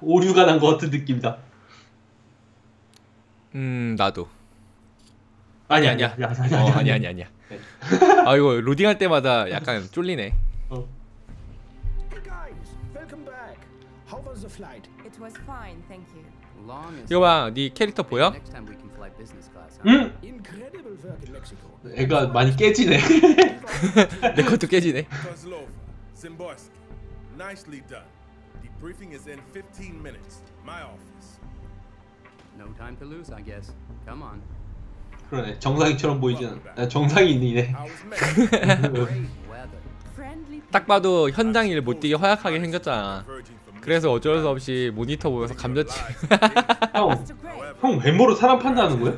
오류가 난 것 같은 느낌이다. 음 나도. 아니 아니야. 아니, 아니, 어 아니 아니 아니야. 네. 아 이거 로딩할 때마다 약간 쫄리네. 어. Hey guys, welcome back. How was the flight? It was fine, thank you. Long as 이거 봐, 네 캐릭터 보여? Next time we can fly business class. huh? 응? Incredible work in Mexico. 애가 많이 깨지네. 내 것도 깨지네. Done. Debriefing is in 15 minutes. My office. No time to lose, I guess. Come on. 그러네. 정상이처럼 보이지는. 아, 정상인이네. 딱 봐도 현장 일 못 뛰게 허약하게 생겼잖아. 그래서 어쩔 수 없이 모니터 보면서 감졌지. 형. 형 외모로 사람 판단하는 거야?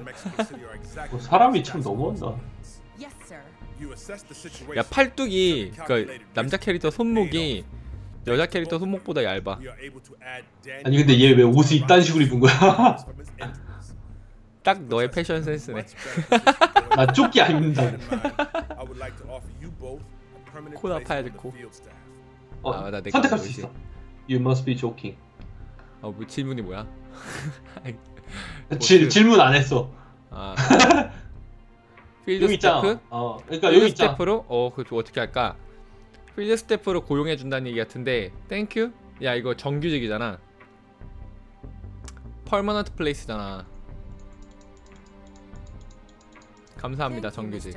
어, 사람이 참 너무한다. The. 야 팔뚝이 그 남자 캐릭터 손목이 여자 캐릭터 손목보다 얇아. 아니 근데 얘 왜 옷을 이딴 식으로 입은 거야? 딱 너의 패션 센스네. 나 조끼 안 permanent 코 place 아파야지, on the 코. field staff. 어, 아, 나 선택할 수? 있어. You must be joking. 어 뭐 질문이 뭐야? 질, 그- 질문 안 했어. 아 필드. 스태프? 어, 그러니까 필드 여기. 스태프로? 어 그거 어떻게 할까? 필드 스태프로 고용해 준다는 얘기 같은데 땡큐? 야 이거 정규직이잖아. 퍼머넌트 플레이스잖아. 감사합니다 정규직.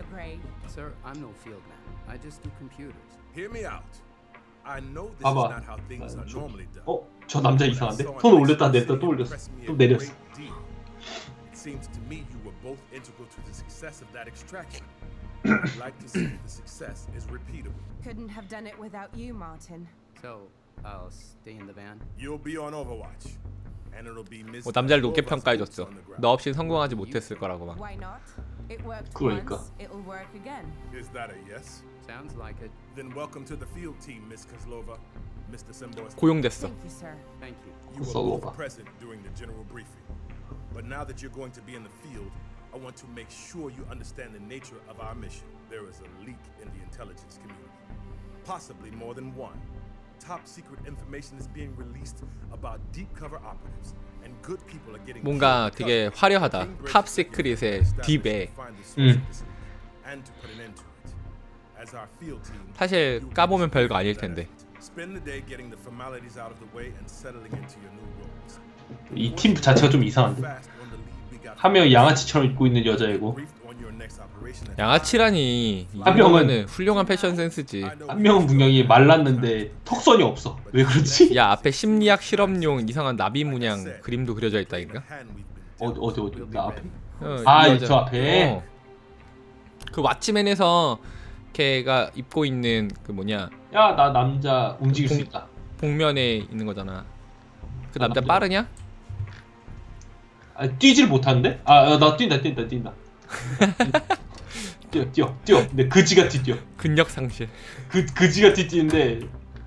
Sir, I'm no field man. I just do computers. Hear me out. I know this 봐봐. is not how things are normally done. 어, 저 남자 이상한데? In 올렸다 냈다 또 올렸어. 또 내렸어. It seems to me you were both integral to the success of that extraction. I'd like to see if the success is repeatable. Couldn't have done it without you, Martin. So, I'll stay in the van. You'll be on Overwatch. And it'll be Miss 뭐 남자를 높게 Kozlova's 평가해줬어. boots on the ground. 너 없이 성공하지 못했을 거라고 막. Why not? It worked 그러니까. once, it'll work again. Is that a yes? Sounds like it. Then welcome to the field team, Miss Kozlova, Mr. Simborski. 고용됐어. Thank you, sir. Thank you. You were Kozlova. both present during the general briefing. But now that you're going to be in the field, I want to make sure you understand the nature of our mission. There is a leak in the intelligence community. Possibly more than one. Top secret information is being released about deep cover operatives. And good people are getting 뭔가 되게 화려하다. 탑 is 시크릿의 딥에. 음. 사실 까보면 별거 아닐 텐데. effort. Spend the day getting the formalities out of the way and settling into your new roles. 이팀 자체가 좀 이상한데. 한 명은 양아치처럼 입고 있는 여자이고 양아치라니. 한 명은- 훌륭한 패션 센스지. 한 명은 분명히 말랐는데 턱선이 없어. 왜 그렇지? 야 앞에 심리학 실험용 이상한 나비 문양 그림도 그려져 있다니까. 어디 어디 어디 나 앞에? 어, 아, 이 여자. 저 앞에? 어. 그 왓츠맨에서 걔가 입고 있는 그 뭐냐 야 나 남자 움직일 수 공- 있다. 복면에 있는 거잖아. 그 아, 남자 남자. 빠르냐? 아 뛰질 못하는데? 아 나 뛴다 뛴다 뛴다. 뛰어 뛰어 뛰어. 근데 그지같이 뛰어. 근력 상실. 그 그지같이 뛰는데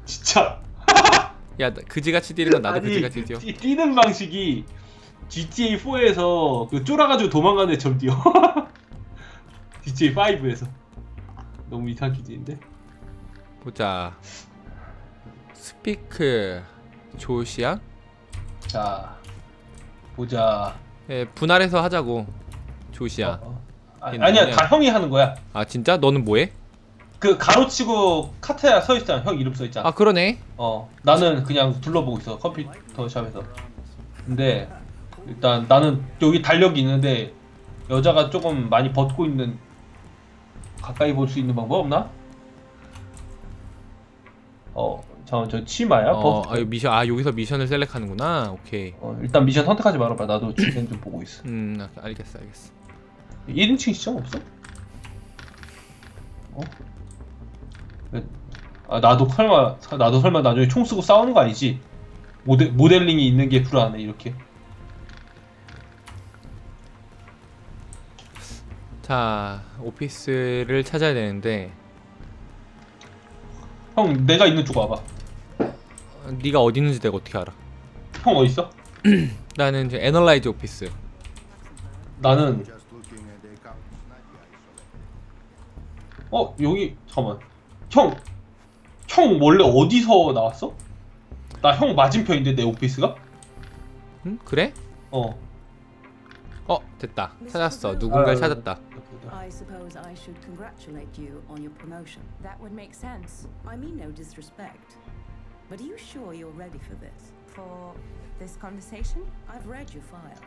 진짜 야 나- 그지같이 뛰는 건 나도 아니, 그지같이 뛰어. 뛰, 뛰는 방식이 GTA 4에서 그 쫄아가지고 도망가는 애처럼 뛰어. GTA 5에서 너무 이상하게 뛰는데. 보자. 스피크 조시야? 자 보자. 예, 분할해서 하자고. 조시야. 어, 어. 아, 아니야 뭐냐? 다 형이 하는 거야. 아 진짜? 너는 뭐해? 그 가로치고 카트야 서 있잖아. 형 이름 써 있잖아. 아 그러네. 어 나는 그냥 둘러보고 있어 컴퓨터 샵에서. 근데 일단 나는 여기 달력이 있는데 여자가 조금 많이 벗고 있는 가까이 볼 수 있는 방법 없나? 어 잠깐 저 치마야? 어, 벗- 아, 이거 미션 아 여기서 미션을 셀렉하는구나. 오케이. 어, 일단 미션 선택하지 말아봐. 나도 주변 좀 보고 있어. 음 아, 알겠어 알겠어. 1인칭 시점 없어? 어? 왜- 아 나도 설마 나도 설마 나중에 총 쓰고 싸우는 거 아니지? 모델 모델링이 있는 게 불안해 이렇게. 자 오피스를 찾아야 되는데 형 내가 있는 쪽 와봐. 어, 네가 어디 있는지 내가 어떻게 알아? 형 어디 있어? 나는 이제 애널라이즈 오피스. 나는 어 여기 잠깐만 형 형 원래 어디서 나왔어? 나 형 맞은편인데 내 오피스가? 응? 그래? 어. 어 됐다 찾았어 누군가를 아유. 찾았다 I suppose I should congratulate you on your promotion. That would make sense. I mean no disrespect. But are you sure you're ready for this? For this conversation? I've read your file.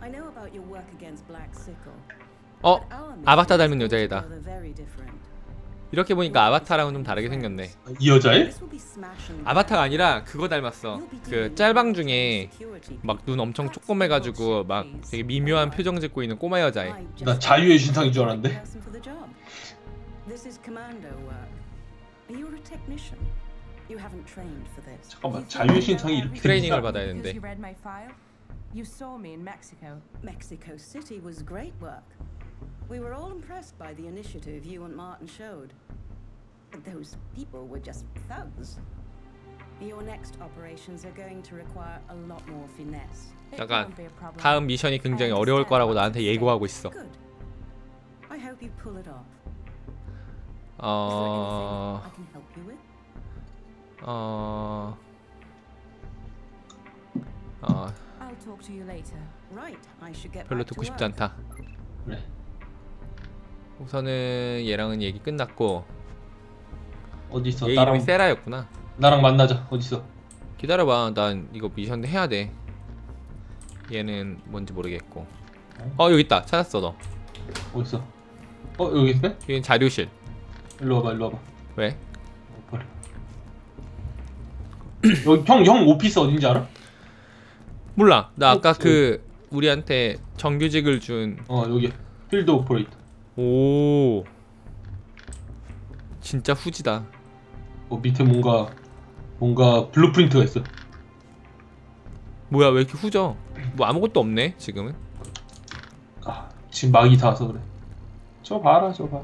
I know about your work against Black Sickle. 어 아바타 닮은 여자애다 altogether very different. 이렇게 보니까 아바타랑은 좀 다르게 생겼네 이 여자애? 아바타가. 아니라 그거 닮았어 그 짤방 중에 security 막눈 엄청 조그매가지고 막 되게 미묘한 표정 짓고 있는 꼬마 여자애 나 자유의 신상인 줄 알았는데. person for the job. This is commando work. You're a technician. You haven't trained for this. 잠깐만 자유의 신상이 이렇게 트레이닝을 생겼다? 받아야 Because 되는데 you read my file? You saw me in Mexico. Mexico City was great work. We were all impressed by the initiative you and Martin showed. But those people were just thugs. Your next operations are going to require a lot more finesse. It 잠깐 won't be a problem. 다음 미션이 굉장히 어려울 거라고 나한테 예고하고 있어 Good. I hope you pull it off. Is there 어... 어... 어... 별로 듣고 싶지. 않다 그래. 우선은 얘랑은 얘기 끝났고 어디 있어? 얘 나랑 이름이 세라였구나 나랑 만나자. 어디 있어? 기다려봐 난 이거 미션 해야 돼 얘는 뭔지 모르겠고 어 여기 있다 찾았어 너 어디 있어? 어 여기 있네? 여기는 자료실 일로 와봐. 일로 와봐. 왜? 어. 여기 형형 오피스 어딘지 알아? 몰라 나 아까 혹시- 그 우리한테 정규직을 어 여기 필드 오퍼레이터. 준오 진짜 후지다 어 밑에 뭔가 뭔가 블루프린트가 있어. 뭐야 왜 이렇게 후져 뭐 아무것도 없네 지금은 아 지금 막이 다 와서 그래. 저 봐라 저 봐.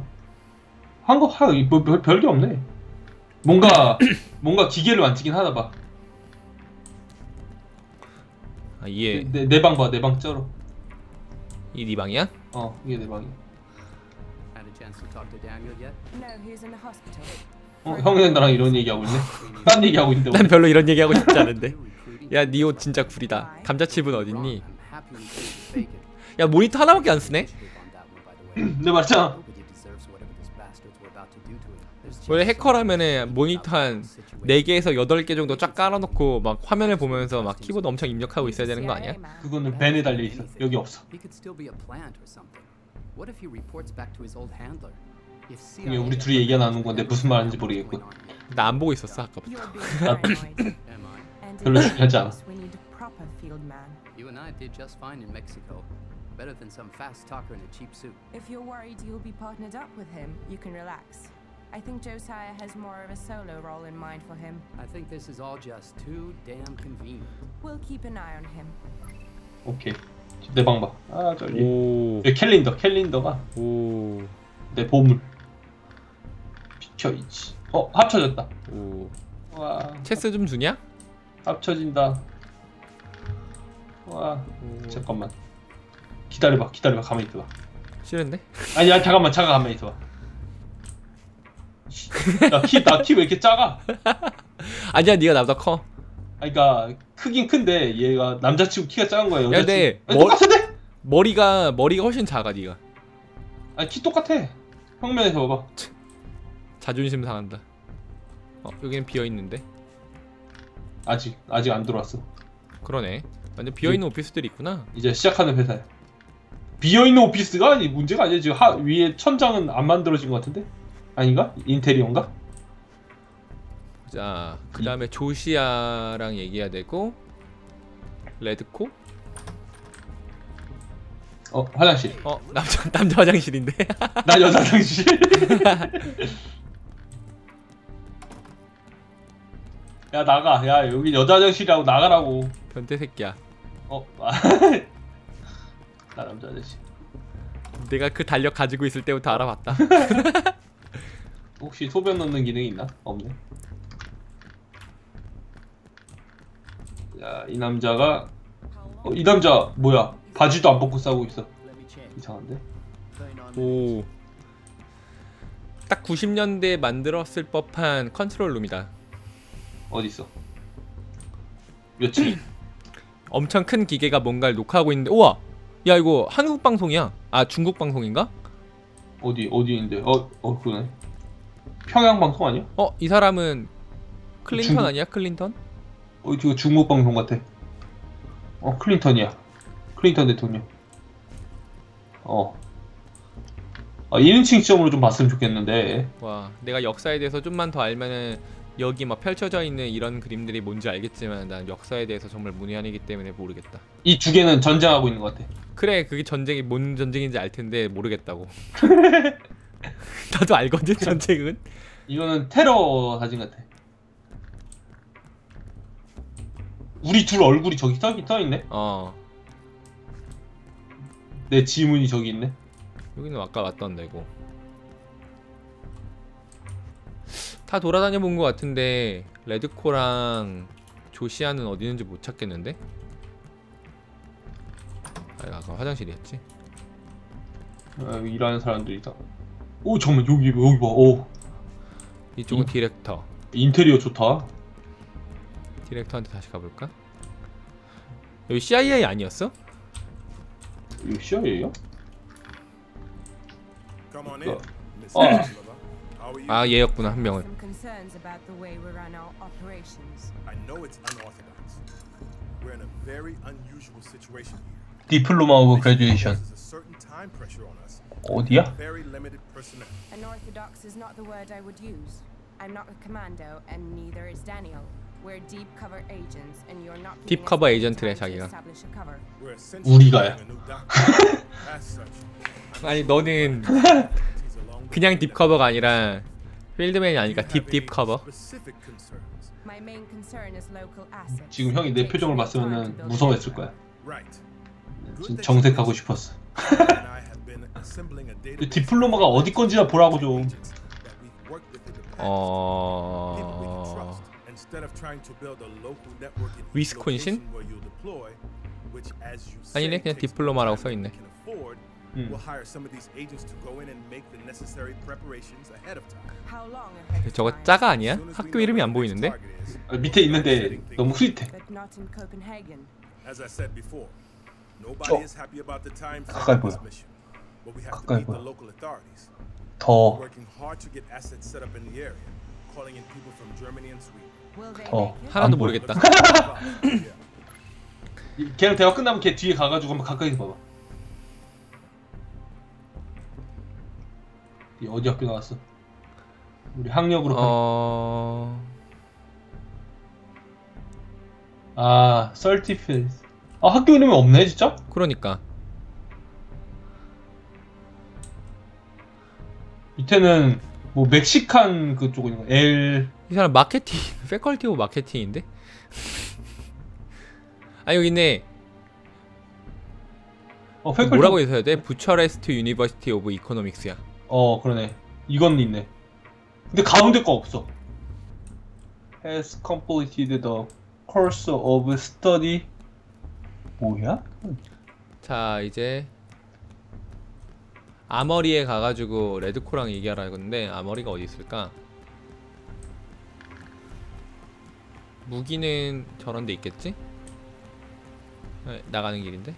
한거 하뭐 별, 별게 없네. 뭔가 뭔가 기계를 만지긴 하나 봐. 아 이게 내방 봐, 내 방 쩔어. 이네 방이야? 어, 이게 내 방이야. Had a chance to talk to Daniel yet? No, he's in the hospital. 어, 형이랑 나랑 이런 얘기하고 있네. 딴 얘기하고 있는데. 난 오늘. 별로 이런 얘기하고 싶지 않은데 recruiting? 야 니 옷 진짜 구리다 감자칩은 Wrong. 어딨니? I'm happy we chose to fake it. 야 모니터 하나밖에 안 쓰네? Initiative on that one, by the way. 내 말했잖아. Nobody 원래 해커라면은 모니터 한 about the situation. 4개에서 8개 정도 쫙 깔아놓고 막 화면을 보면서 막 키보드 엄청 입력하고 있어야 되는 거 아니야? 그거는 벤에 달려 있어. 여기 없어. 이게 우리 둘이 얘기 나누는 건데 무슨 말인지 모르겠군. 나 안 보고 있었어 아까부터 별로 중요하지 않아. this, we need a proper field man. You and I did just fine in Mexico. Better than some fast talker in a cheap suit. If you're worried you'll be partnered up with him, you can relax. I think Josiah has more of a solo role in mind for him. I think this is all just too damn convenient. We'll keep an eye on him. 오케이. 내 방 봐. 아, 저기. 오... 여기 캘린더, 캘린더가 오... 내 보물. 비켜 있지. 어, 합쳐졌다. 오... 와, 체스 좀 주냐? 합쳐진다. 와, 잠깐만. 기다려봐, 기다려봐, 가만히 있어봐. 싫은데? 아니야, 잠깐만, 잠깐 가만히 있어봐. 나 키, 나 키 왜 이렇게 작아? 아니야 네가 나보다 커 아니, 그니까, 크긴 큰데, 얘가 남자치고 키가 작은 거야, 여자치고. 근데 아니, 머- 똑같은데? 머리가 머리가 훨씬 작아 네가 아니, 키 똑같아. 평면에서 봐봐. 자존심 상한다 어 여기는 비어 있는데 아직, 아직 안 들어왔어. 그러네 완전 비어있는 오피스들이 있구나 이제 시작하는 회사야. 비어있는 오피스가 문제가 아니야. 지금 하, 위에 천장은 안 만들어진 것 같은데? 아닌가? 인테리어인가? 자, 그 다음에 조시아랑 얘기해야 되고 레드코? 어, 화장실. 어, 남자 남자 화장실인데. 나 여자 화장실. 야 나가. 야 여기 여자 화장실이라고 나가라고. 변태 새끼야. 어. 아. 나 남자 화장실. 내가 그 달력 가지고 있을 때부터 알아봤다. 혹시 소변 넣는 기능이 있나? 없네. 야이 남자가 어, 이 남자 뭐야? 바지도 안 벗고 싸우고 있어. 이상한데? 오. 딱 90년대에 만들었을 법한 컨트롤 룸이다. 어디 있어? 며칠 엄청 큰 기계가 뭔가를 녹화하고 있는데 우와 야 이거 한국 방송이야 아 중국 방송인가 어디 어디인데 어 어 그러네 평양 방송 아니야? 어 이 사람은 클린턴 중국- 아니야? 클린턴? 어 이거 중국 방송 같아. 어 클린턴이야. 클린턴 대통령. 어. 아, 1인칭 시점으로 좀 봤으면 좋겠는데. 와 내가 역사에 대해서 좀만 더 알면은 여기 막 펼쳐져 있는 이런 그림들이 뭔지 알겠지만 난 역사에 대해서 정말 문외한이기 때문에 모르겠다. 이 두 개는 전쟁하고 있는 것 같아. 그래 그게 전쟁이 뭔 전쟁인지 알 텐데 모르겠다고 나도 알거든 전쟁은. 이거는 테러 사진 같아. 우리 둘 얼굴이 저기 써, 써있네? 어. 내 지문이 저기 있네? 여기는 아까 왔던 데고. 다 돌아다녀 본 것 같은데 레드코랑 조시아는 어디 있는지 못 찾겠는데? 아 아까 화장실이었지. 아, 일하는 사람들이다 오 잠깐만 여기 여기 봐오 이쪽은 이- 디렉터 인테리어 좋다 디렉터한테 다시 가볼까 여기 CIA 아니었어? 이거 CIA야? Come on Uh, in, Miss uh. Angela. How are you? 아 얘였구나 한 명은 Some concerns about the way we run our operations. I know it's unorthodox. We're in a very unusual situation here. 디플로마 오브 그레듀에이션. 어디야? Personnel. Unorthodox is not the word I would use. I'm not a commando, and neither is Daniel. We're deep cover agents, and you're not. Agent래, time to 자기가. I'm 아니 너는 그냥 딥 커버가 아니라 필드맨이 you 아니까 have 딥딥 any 커버. My main concern is local assets. 지금 형이 내 표정을 봤으면 무서워했을 거야 Right. 진 정색하고 싶었어 and I have been assembling a database 디플로마가 어디 건지나 보라고 좀 어... 위스콘신? 아니네, 그냥 디플로마라고 써있네. 음. 저거? 짜가 아니야? 학교 이름이 안 보이는데? 아, 밑에 있는데 너무 흐릿해 어. is happy about the time 가까이 보여. mission. But we have to 가까이 보여. the local authorities. 더 Working hard to get assets set up in the area, calling in people from Germany and Sweden. Will they 어. make it? 하나도. 모르겠다 걔랑 대화 끝나면 걔 뒤에 가가지고 한번 가까이 봐봐 이 어디 학교 나왔어? 우리 학력으로 가- 어... 아 설티필 아 학교 이름이 없네 진짜? 그러니까. 밑에는 뭐 멕시칸 그쪽 있는 거 L. 이 사람 마케팅 패컬티 오브 마케팅인데? 아 여기 있네. 어 패컬티 뭐라고 써야 돼? 부처레스트 유니버시티 오브 이코노믹스야. 어 그러네. 이건 있네. 근데 가본 데가 없어. Has completed the course of study 뭐야? 자 이제 아머리에 가가지고 레드코랑 얘기하라 건데 아머리가 어디 있을까? 무기는 저런 데 있겠지? 네, 나가는 길인데?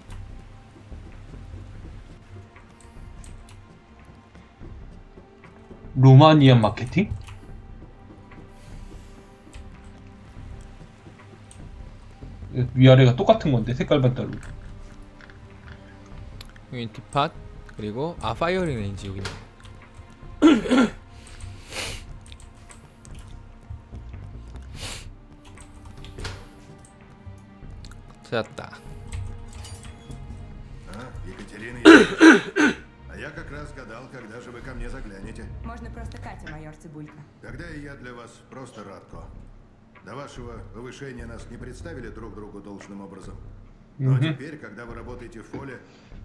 로마니안 마케팅? 위아래가 똑같은 건데 색깔만 다르고 여기 디팟 그리고 아 파이어링 레인지 여기 있네 찾았다 А, Екатерина Ивановна. А я как раз гадал, когда же вы ко мне заглянете. Можно просто Катя, майор Цибулька. Тогда и я для вас просто Радко. До вашего повышения нас не представили друг другу должным образом. Но теперь, когда вы работаете в фоле,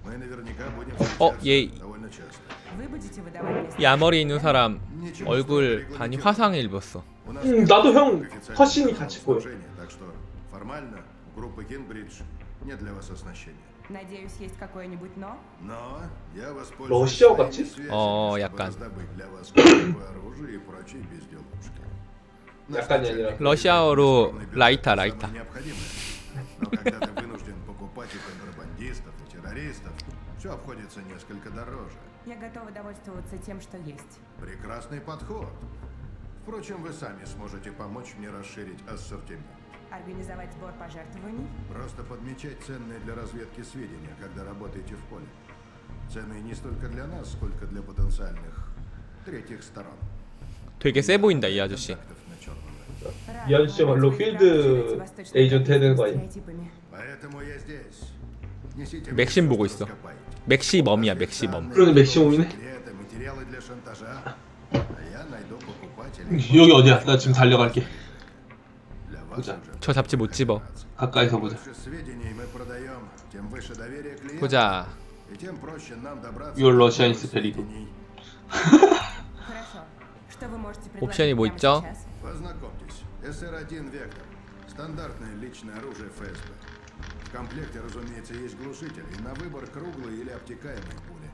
мы наверняка будем встречаться ей. довольно часто. Вы будете выдавать мне 이 아머리에 있는 사람 Ничего, 얼굴 что 반이 регламентировано. 화상을 입었어 У нас 음, нет 나도 형 официального 화신이 같이 보여. служения, Так что формально у группы Кинбридж нет для вас оснащения. Надеюсь, есть какое-нибудь но? Но я воспользуюсь 러시아 своими 같지? связями, 어, чтобы 약간. раздобыть для вас кое-какое оружие и прочие безделушки. 약간이 아니라 러시아어로 Огромный бюджет 라이타 самое 라이타 необходимое. Но когда ты вынужден покупать у контрабандистов и террористов, все обходится несколько дороже. Я готова довольствоваться тем, что есть. Прекрасный подход. Впрочем, вы сами сможете помочь мне расширить ассортимент. Организовать сбор пожертвований? Просто подмечать ценные для разведки сведения, когда работаете в поле. Ценные не столько для нас, сколько для потенциальных третьих сторон. 되게 세 보인다 이 아저씨. 연시말로 필드 에이전트 해야 되는 거 아니야? 맥심 보고 있어. 맥시멈이야 맥시멈. 그러네 맥시멈이네. 여기 어디야? 나 지금 달려갈게. 보자. 저 잡지 못 집어. 가까이서 보자. 보자. 이걸 러시아인 스페리그 옵션이 뭐 있죠? сейчас? Познакомьтесь, СР-1 Вектор. Стандартное личное оружие ФСБ. В комплекте, разумеется, есть глушители, и на выбор круглые или обтекаемые пули.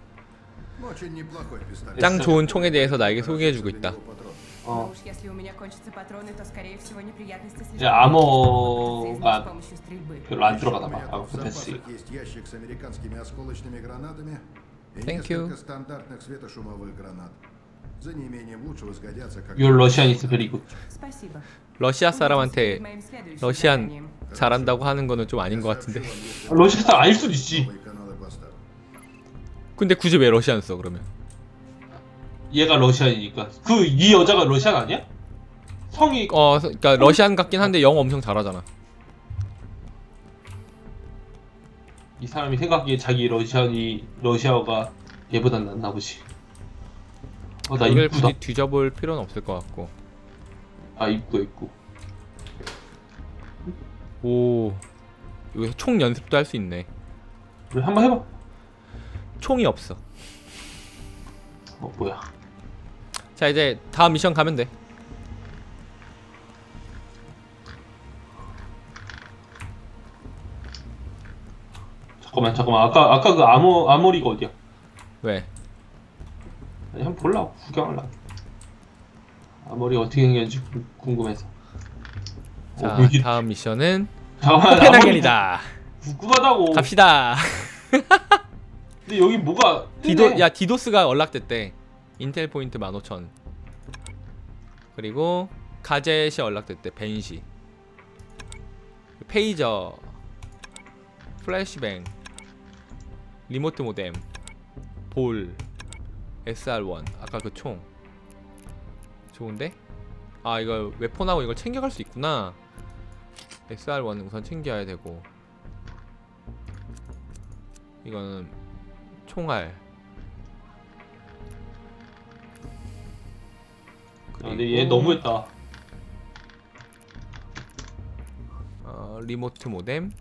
Ну, Очень неплохой пистолет. 짱 좋은 총에 대해서 나에게 소개해주고 Для 있다. него патронов. Ну 어. уж если у меня кончатся патроны, то скорее всего неприятности слишком 야, велики, 암호가 с помощью стрельбы. 별로 안 Еще 들어가나 у 봐. меня 아, тут в 콘텐츠. запасах есть ящик с американскими осколочными гранатами и Thank несколько you. стандартных светошумовых гранат. Your Russian 러시아 사람한테 러시안 잘한다고 하는 거는 좀 아닌 것 같은데. 아, 러시아 사람 아닐 수도 있지. 근데 굳이 왜 러시안 써 그러면? 얘가 러시안이니까. 그 이 여자가 러시안 아니야? 성이 어, 그러니까 러시안 같긴 한데 영어 엄청 잘하잖아. 이 사람이 생각하기에 자기 러시안이 러시아어가 얘보단 낫나 보지. 어, 나 이걸 입구다. 굳이 뒤져볼 필요는 없을 것 같고. 아 입구 입구. 오, 여기서 총 연습도 할 수 있네. 그래 한번 해봐. 총이 없어. 어 뭐야? 자 이제 다음 미션 가면 돼. 잠깐만 잠깐만 아까 아까 그 아모 아모리가 어디야? 왜? 아니 한번 볼라 구경할라. 아모리 어떻게 생겼는지 궁- 궁금해서. 자 어, 여기- 다음 미션은 잠깐만 코펜하겐이다. 아모리 궁금하다고. 갑시다. 근데 여기 뭐가 디도 뜨네. 야 디도스가 연락됐대. 인텔 포인트 15,000. 그리고 가젯이 연락됐대. 벤시. 페이저. 플래시뱅. 리모트 모뎀. 볼. SR1. 아까 그 총. 좋은데? 아 이거 웨폰하고 이걸 챙겨갈 수 있구나. SR1은 우선 챙겨야 되고. 이거는 총알. 아, 근데 얘 너무했다. 어, 리모트 모뎀.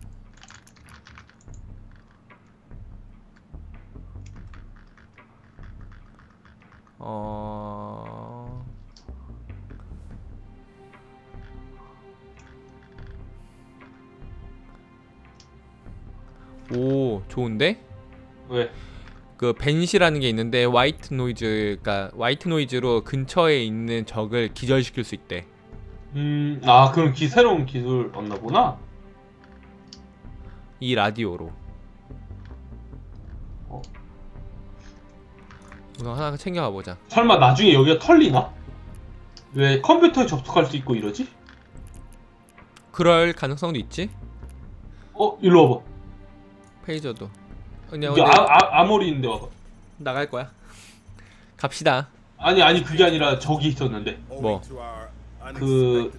어. 오, 좋은데? 왜? 그 벤시라는 게 있는데 화이트 노이즈, 그러니까 화이트 노이즈로 근처에 있는 적을 기절시킬 수 있대. 음, 아 그럼 기 새로운 기술 얻나 보나? 이 라디오로. 우선 하나 챙겨가 보자. 설마 나중에 여기가 털리나? 왜 컴퓨터에 접속할 수 있고 이러지? 그럴 가능성도 있지. 어, 일로 와봐. 페이저도. 그냥 근데 아, 아, 아모리 인데 와봐. 나갈 거야. 갑시다. 아니 아니 그게 아니라 저기 있었는데. 뭐? 그-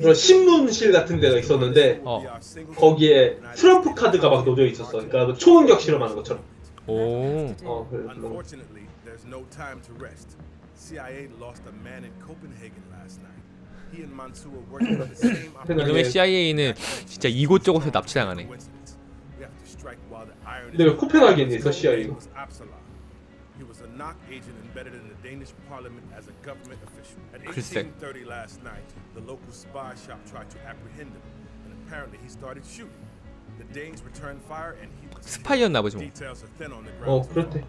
그런 신문실 같은 데가 있었는데 어. 거기에 트럼프 카드가 막 놓여 있었어. 그러니까 그 초능력 실험하는 것처럼. 오. 어, 그래. 그런 거. Unfortunately, there's no time to rest. CIA lost a man in Copenhagen last night. He and Mansour were working on the same 생각에 이놈의 CIA는 진짜 이곳저곳에 납치당하네. 근데 왜 코펜하겐에 있어 Absalom. He was a knock agent embedded in the Danish parliament as a government official. At 글쎄. 1830 last night, the local spy shop tried to apprehend him, and apparently he started shooting. The Danes returned fire and he was 스파이였나 보지 뭐. Details are thin on the 어, ground. 그렇대.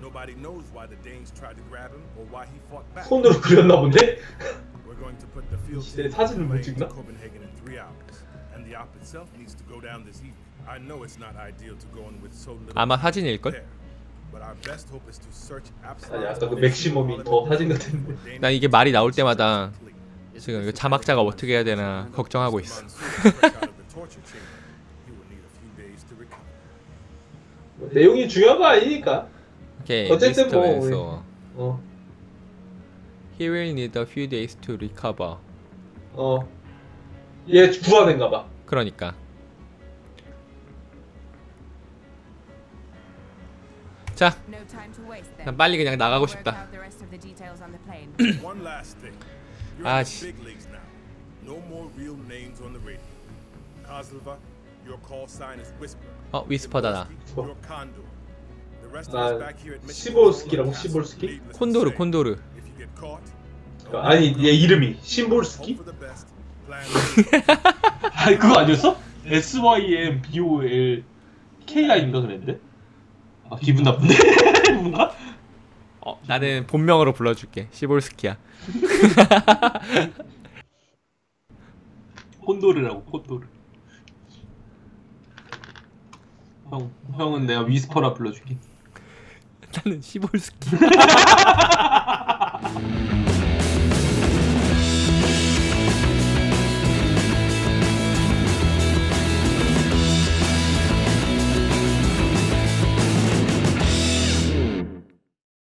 Nobody knows why the Danes tried to grab him or why he fought back. 손으로 그렸나 본데? We're going going to put the field 시대에 team 사진을 못 plane 찍나? to Copenhagen in three hours, and the op itself needs to go down this evening. I know it's not ideal to go in with so little 아마 사진일걸? there, 아니 아까 그 맥시멈이 더 사진 같은데. 난 이게 말이 나올 때마다 지금 이거 자막자가 어떻게 해야 되나 걱정하고 있어. 뭐 내용이 중요한 거 아니니까. 오케이. 어쨌든 뭐 어, He will need a few days to recover. 어. 얘 구하는가 봐. 그러니까. 자, No time to waste then. 난 빨리 그냥 나가고 싶다. Ah, the 씨. big leagues now. No more real names on the radio. Kozlova, your call sign is Whisper. 어, 위스퍼다 나. 나 us back here at Mission 시볼스키라고, 시볼스키? 콘도르. 콘도르. If you get caught, 아니 얘 이름이 심볼스키? 아니 그거 아니었어? S Y M B O L K I인가 그랬는데? 아 기분 나쁜데? 뭔가? 어, 나는 본명으로 불러줄게. 시볼스키야. 콘도르라고 콘도르. 형 형은 내가 위스퍼라 불러줄게. 나는 시볼스키.